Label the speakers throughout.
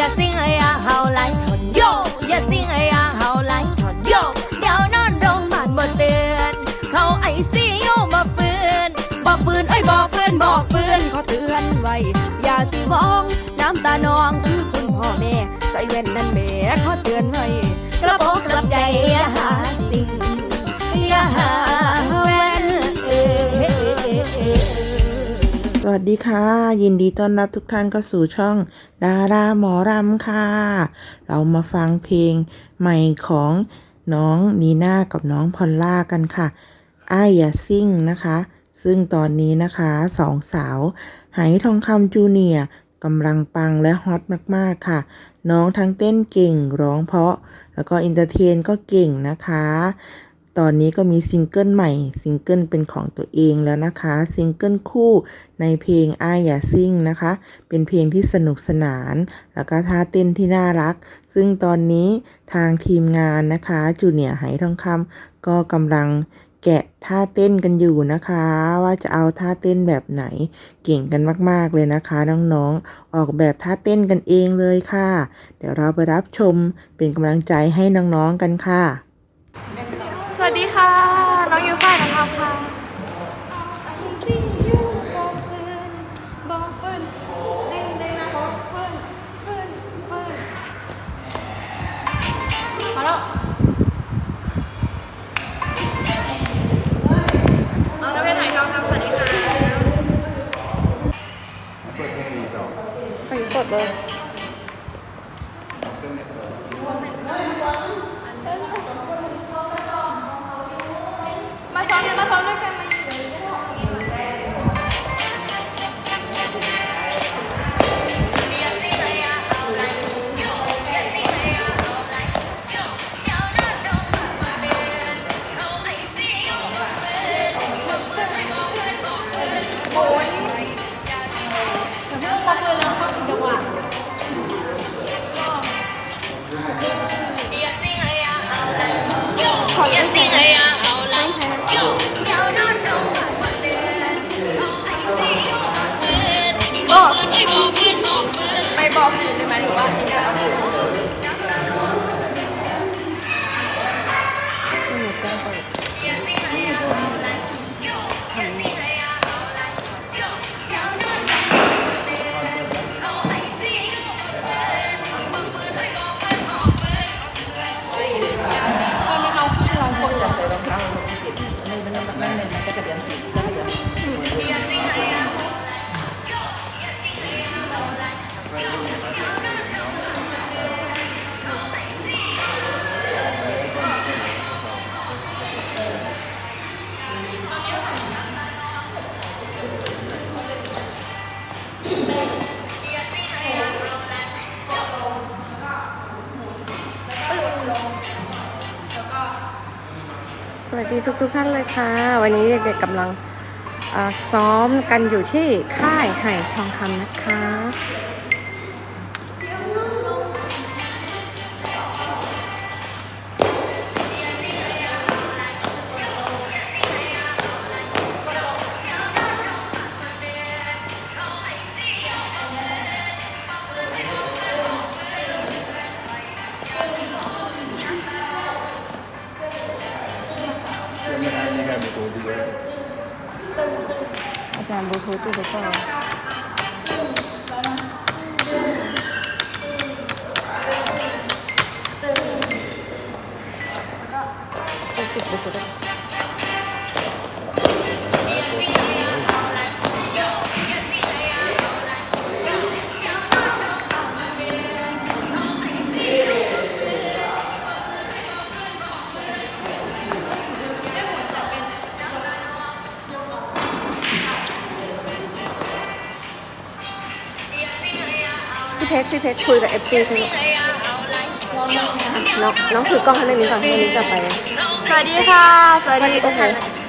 Speaker 1: อย่าซิงไอ้อาเฮาไลทนโยอย่าซิงไอ้อาเฮาไลทนโยเดี๋ยวนอนโรงพยาบาลบ่เตือนเขาไอซีโยมาฟื้นบ่ฟื้นเอ้ยบ่ฟื้นบ่ฟื้นขอเตือนไว้อย่าสิมองน้ำตานองคือคุณพ่อแม่ใส่แว่นนั่นแม่ขอเตือนไว้กระโปรงกระใจอย่าหญ่อย่า
Speaker 2: สวัสดีค่ะ ยินดีต้อนรับทุกท่านเข้าสู่ช่อง ดาราหมอรำค่ะ เรามาฟังเพลงใหม่ของน้องนีน่ากับน้องพอลล่ากันค่ะอ้ายอย่าซิ่งนะคะ ซึ่งตอนนี้นะคะสองสาวไหทองคำจูเนียกำลังปังและฮอตมากๆค่ะ น้องทั้งเต้นเก่งร้องเพราะ แล้วก็อินเตอร์เทนก็เก่งนะคะ ตอนนี้ก็มีซิงเกิลใหม่ซิงเกิลเป็นของตัวเองแล้วนะคะซิงเกิลคู่ในเพลงอ้ายอย่าซิ่งนะคะ เป็นเพลงที่สนุกสนาน แล้วก็ท่าเต้นที่น่ารัก ซึ่งตอนนี้ทางทีมงานนะคะจูเนียร์ไหทองคำก็กำลังแกะท่าเต้นกันอยู่นะคะ ว่าจะเอาท่าเต้นแบบไหน เก่งกันมาก ๆ เลยนะคะ น้องๆ ออกแบบท่าเต้นกันเองเลยค่ะ เดี๋ยวเราไปรับชมเป็นกำลังใจให้น้อง ๆ กันค่ะ
Speaker 3: ค่ะ น้องยูฟ่ายนะครับค่ะ ส วัสดี
Speaker 4: ทุกทุกท่านเลยค่ะ วันนี้เด็กๆกำลังซ้อมกันอยู่ที่ค่ายไห่ทองคำนะคะ ชรพี่เพชรคุยกับเอฟซีสิน้องน้องถือกล้องให้เรื่องนี้ก่อนให้เรื่องนี้จะไป
Speaker 3: สวัสดีค่ะ สวัสดี
Speaker 4: โอเค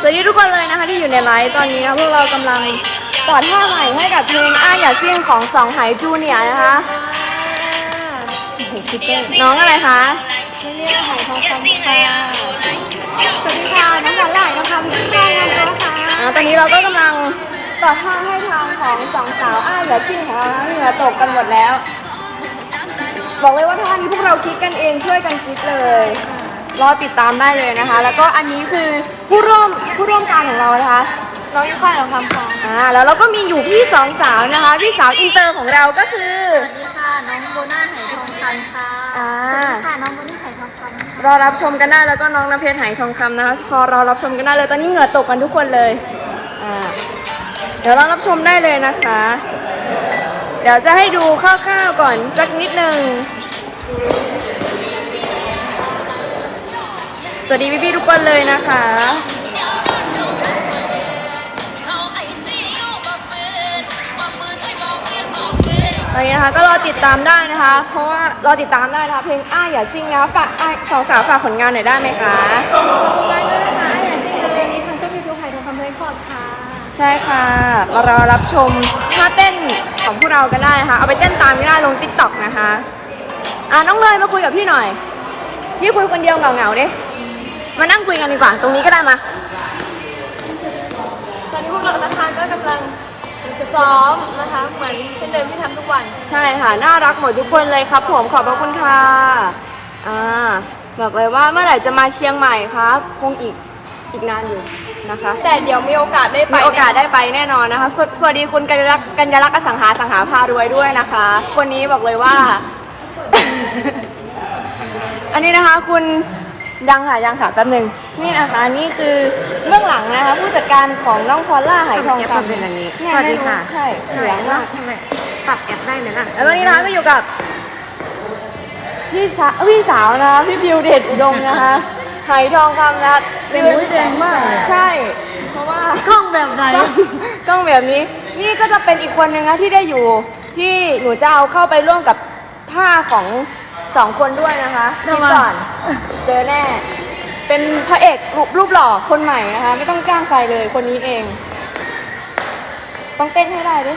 Speaker 3: สวัสดีทุกคนเลยนะคะที่อยู่ในไลฟ์ตอนนี้นะพวกเรากำลังต่อท่าใหม่ให้กับเพลงอ้าอย่าซิ่งของสองไหจูเนียร์นะคะน้องอะไรคะเนี่ยไหทองคำค่ะสวัสดีค่ะน้องหวานไหลทองคำที่ได้งานตัวค่ะอ่าตอนนี้เราก็กำลัง ต่อท่าให้ทางของสองสาวอ้าอย่าซิ่งของเรานะเหงื่อตกกันหมดแล้ว บอกเลยว่าท่านี้พวกเราคิดกันเองช่วยกันคิดเลย รอติดตามได้เลยนะคะ แล้วก็อันนี้คือผู้ร่วมผู้ร่วมการของเรานะคะ
Speaker 4: น้องยุค่ายของคำค่ะ
Speaker 3: อ่าแล้วเราก็มีอยู่พี่สองสาวนะคะพี่สาวอินเตอร์ของเราก็คือ
Speaker 4: สวัสดีค่ะ น้องโบน่าไหทองคำค่ะ
Speaker 3: อ่า
Speaker 4: ค่ะ น้องโบน่าไหทองคำ
Speaker 3: รอรับชมกันได้แล้วก็น้องน้ำเพชรไหทองคำนะคะ พอรอรับชมกันได้เลยตอนนี้เหงื่อตกกันทุกคนเลยอ่าเดี๋ยวเรารับชมได้เลยนะคะ เดี๋ยวจะให้ดูคร่าวๆก่อนสักนิดนึงสวัสดีพี่ๆทุกคนเลยนะคะตอนนี้นะคะก็รอติดตามได้นะคะ เพราะว่ารอติดตามได้นะคะเพลงอ้ายอย่าซิ่งนะคะฝากอ้ายสองสาวฝากผลงานหน่อยได้ไหมคะ
Speaker 4: ขอบคุณมากด้วยนะคะ
Speaker 3: ใช่ค่ะ มารอรับชมท่าเต้นของพวกเรากันได้นะคะ เอาไปเต้นตามกันได้ลงติ๊กต็อกนะคะ อะน้องเลยมาคุยกับพี่หน่อย พี่คุยคนเดียวเหงาๆดิ มานั่งคุยกันดีกว่า ตรงนี้ก็ได้มา
Speaker 4: ตอนนี้พวกเรานะคะก็กำลังซ้อมนะคะ เหมือนเช่นเดิมที่ทำทุกวัน
Speaker 3: ใช่ค่ะ น่ารักหมดทุกคนเลยครับ ผมขอบพระคุณค่ะ อ่า บอกเลยว่าเมื่อไหร่จะมาเชียงใหม่ครับ คงอีก อีกนานอยู่นะคะ
Speaker 4: แต่เดี๋ยวมีโอกาสได้ไป
Speaker 3: มีโอกาสได้ไปแน่นอนนะคะสวสวัสดีคุณกัญญาลักษณ์กัญญาลักษณ์อสังหาสังหาพารวยด้วยนะคะ คนนี้บอกเลยว่า อันนี้นะคะคุณยังค่ะยังค่ะแป๊บหนึงนี่นะคะนี่คือเบื้องหลังนะคะ ผู้จัดการของน้องพอลล่าไหทองคำ
Speaker 4: เป็นอันนี้
Speaker 3: เนี่ย
Speaker 4: สวัสดีค่ะ
Speaker 3: ใช่เหลืองมาก
Speaker 4: ทำไมปรับแอปได้ไหมล่ะ
Speaker 3: แล้วตอนนี้นะคะก็อยู่กับพี่สาวพี่สาวนะคะพี่บิวเดชอุดมนะคะ ไหทองคำนะคะ
Speaker 4: เป็นมุ้ยแดงมากเลย
Speaker 3: ใช่ เพราะว่า
Speaker 4: กล้องแบบไหน
Speaker 3: กล้องกล้องแบบนี้นี่ก็จะเป็นอีกคนนึงนะที่ได้อยู่ที่หนูจะเอาเข้าไปร่วมกับท่าของสองคนด้วยนะคะคิดก่อนเจอแน่ เป็นพระเอกรูปรูปหล่อคนใหม่นะคะ ไม่ต้องจ้างใครเลยคนนี้เอง ต้องเต้นให้ได้ดิ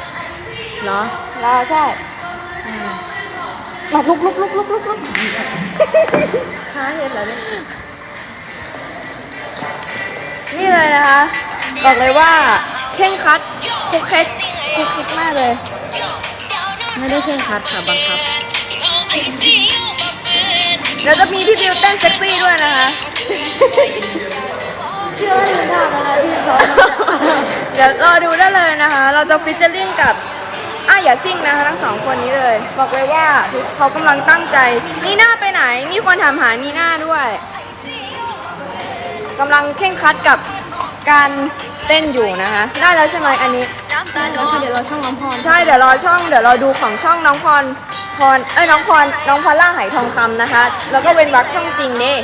Speaker 4: เหรอ
Speaker 3: เราใช่มาลุกลุกลุกลุกลุกลุก
Speaker 4: ค้าเห็นเหรอเนี่ย
Speaker 3: นี่เลยนะคะบอกเลยว่าเคร่งครัดคุกเค็ดคุกคิดมากเลย
Speaker 4: ไม่ได้เคร่งครัดค่ะบังคับ
Speaker 3: เดี๋ยวจะมีพี่บิวเต้นเซ็กซี่ด้วยนะคะ
Speaker 4: เชื่อว่าหนูทำอะไรที่ซ้อม
Speaker 3: เดี๋ยวรอดูได้เลยนะคะ เราจะฟิชเชอร์ลิงกับอ้ายอย่าซิ่งนะคะทั้งสองคนนี้เลย บอกเลยว่าเขากำลังตั้งใจนีน่าไปไหน มีคนถามหานีน่าด้วย กำลังเคร่งครัดกับการเต้นอยู่นะคะ ได้แล้วใช่ไหมอันนี้
Speaker 4: แล้วค่ะเดี๋ยวเราช่องน้ำพร
Speaker 3: ใช่เดี๋ยวรอช่องเดี๋ยวเราดูของช่องน้องพรพรเอ้ยน้องพรน้องพรล่าไหทองคำนะคะ แล้วก็เป็นรักช่องจริงนี่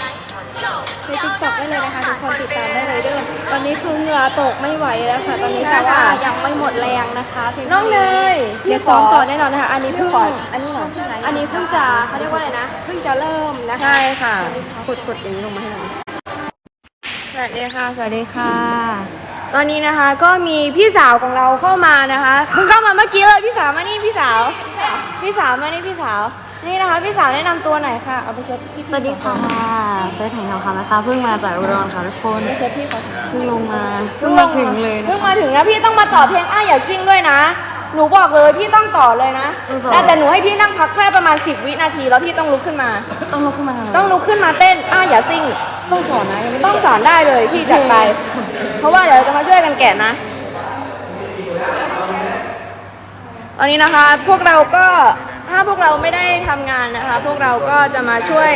Speaker 4: ในติ๊กต็อกได้เลยนะคะทุกคนติดตามได้เลยเด้อตอนนี้คือเหงื่อตกไม่ไหวแล้วค่ะ ตอนนี้
Speaker 3: ใช่
Speaker 4: แต่ว่า
Speaker 3: ค่ะ
Speaker 4: ยังไม่หมดแรงนะคะพล
Speaker 3: น้องเนย
Speaker 4: เดี๋ยวซ้อมต่อแน่นอนนะคะ อันนี้เพิ่ง
Speaker 3: ขออันนี้หน่อย
Speaker 4: อันนี้เพิ่งจะเขาเรียกว่าอะไรนะ เพิ่งจะเริ่มนะคะ
Speaker 3: ใช่ค่ะกดกดอย่างนี้ลงมาให้หน่อย สวัสดีค่ะ สวัสดีค่ะ ตอนนี้นะคะก็มีพี่สาวของเราเข้ามานะคะเพิ่งเข้ามาเมื่อกี้เลยพี่สาวมานี่พี่สาว พี่สาวมานี่พี่สาว นี่นะคะ พี่สาวแนะนำตัวหน่อยค่ะ เอาไปเช็ดพี่
Speaker 5: สวัสดีค่ะเต้ยแห่งทองคำนะคะเพิ่งมาจากอุดรค่ะทุกคน
Speaker 3: ไปเช็ดพี่เขา
Speaker 5: เพิ่งลงมาเพิ่งมาถึงเลยนะ
Speaker 3: เพิ่งมาถึงนะพี่ต้องมาต่อเพลงอ้ายอย่าซิ่งด้วยนะ หนูบอกเลยพี่ต้องต่อเลยนะ แต่แต่หนูให้พี่นั่งพักแค่ประมาณ 10 วินาทีแล้วพี่ต้องลุกขึ้นมา
Speaker 5: ต้องลุกขึ้นมาทำไม
Speaker 3: ต้องลุกขึ้นมาเต้นอ้ายอย่าซิ่ง
Speaker 5: ต้องสอนนะยังไม่ได้
Speaker 3: ต้องสอนได้เลยพี่จัดไป เพราะว่าเดี๋ยวจะมาช่วยกันแกะนะ ตอนนี้นะคะพวกเราก็ถ้าพวกเราไม่ได้ทำงานนะคะ พวกเราก็จะมาช่วย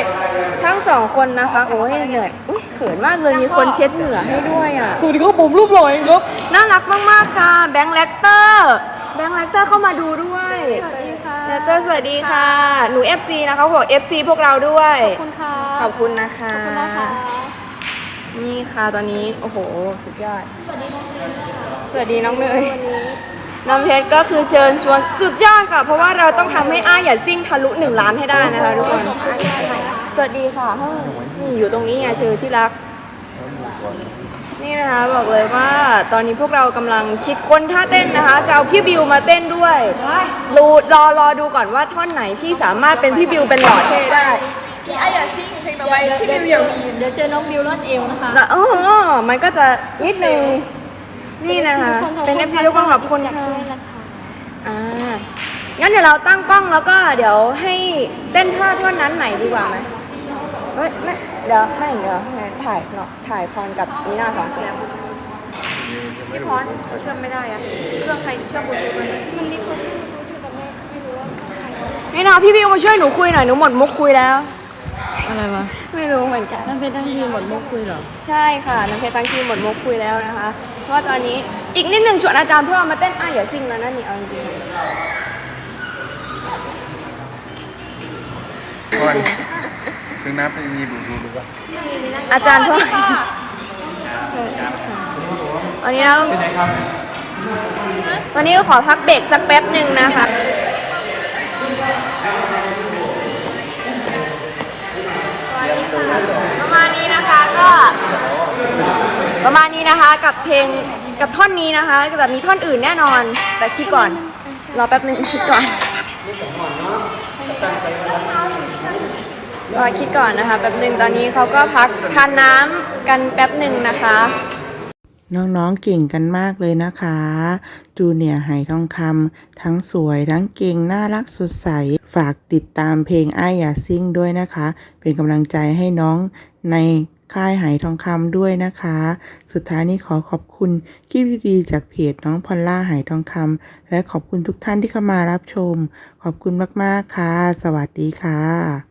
Speaker 3: ทั้งสองคนนะคะ โอ้ยเหนื่อยอุ๊ยเขินมากเลยมีคนเช็ดเหงื่อให้ด้วยอะ
Speaker 5: สวัสดีครับผมรูปหล่อเองครับ
Speaker 3: น่ารักมาก ๆ ค่ะ แบงค์เลกเตอร์ แบงค์เลกเตอร์เข้ามาดูด้วย
Speaker 4: สวัสดีค่ะ
Speaker 3: เลกเตอร์สวัสดีค่ะ หนู FC นะคะเขาบอก FC พวกเราด้วย
Speaker 4: ขอบคุณค่ะ
Speaker 3: ขอบคุณนะคะ
Speaker 4: ขอบคุณนะคะ
Speaker 3: นี่ค่ะตอนนี้ โอ้โห สุดยอด สวัสดีน้องเนยน้ำเพชรก็คือเชิญชวนสุดยอดค่ะ เพราะว่าเราต้องทำให้อ้ายอย่าซิ่งทะลุหนึ่งล้านให้ได้นะคะทุกคน สวัสดีค่ะนี่อยู่ตรงนี้ไงเธอที่รัก นี่นะคะบอกเลยว่าตอนนี้พวกเรากำลังคิดค้นท่าเต้นนะคะ จะเอาพี่บิวมาเต้นด้วยรูรอรอดูก่อนว่าท่อนไหนที่สามารถเป็นพี่บิวเป็นหล่อเท่ได้
Speaker 4: พี่ไอ้อย่าซิ่งเพลงต่อไปที่บิวอย่ามีเดี๋ยวเจอน้องบิวรอดเอวนะคะ
Speaker 3: แต่เออมันก็จะนิดนึง นี่นะคะ เป็นเอฟซีทุกคนขอบคุณค่ะอ่า งั้นเดี๋ยวเราตั้งกล้องแล้วก็เดี๋ยวให้เต้นท่าท่วนนั้นไหนดีกว่าไหมเฮ้ยไม่เดี๋ยวไม่เดี๋ยวให้ถ่ายเนาะถ่ายพรกับนีน่าสองคน
Speaker 4: พี่พรเชื่อมไม่ได้อะเครื่องใครเชื่อมบลูทูธมัน
Speaker 1: มันมีคนเชื่อรู้อยู่แต่แม่ไม่รู้ว่าใคร
Speaker 3: นี่นะพี่พี่มาช่วยหนูคุยหน่อยหนูหมดมุกคุยแล้ว
Speaker 5: อะไรวะ
Speaker 3: ไม่รู้เหมือนกัน
Speaker 5: นั่นเป็นตั้งทีหมดมุกคุยเหรอ
Speaker 3: ใช่ค่ะ น้ำเพชรตั้งทีหมดมุกคุยแล้วนะคะเพราะว่าตอนนี้อีกนิดหนึ่งชวนอาจารย์พวกเรามาเต้นอะอย่าซิ่งแล้วนะนี่เอาจริง
Speaker 6: ก่อนถึงน้ำจะมีบลูทูธหรือเปล่า
Speaker 3: ๆอาจารย์พวกวันนี้เราวันนี้ก็ขอพักเบรกสักแป๊บหนึ่งนะคะประ นะคะกับเพลงกับท่อนนี้นะคะแต่มีท่อนอื่นแน่นอน แต่คิดก่อนรอแป๊บนึงคิดก่อนรอคิดก่อนนะคะแป๊บหนึ่งตอนนี้เขาก็พักทานน้ำกันแป๊บหนึ่งนะคะ
Speaker 2: น้องๆเก่งกันมากเลยนะคะ จูเนียร์ไหทองคำทั้งสวยทั้งเก่งน่ารักสดใส ฝากติดตามเพลงไอ้ายอย่าซิ่งด้วยนะคะ เป็นกำลังใจให้น้องใน ค่ายหายทองคำด้วยนะคะ สุดท้ายนี้ขอขอบคุณคลิปดีๆจากเพจน้องพอลล่าหายทองคำและขอบคุณทุกท่านที่เข้ามารับชม ขอบคุณมากๆค่ะ สวัสดีค่ะ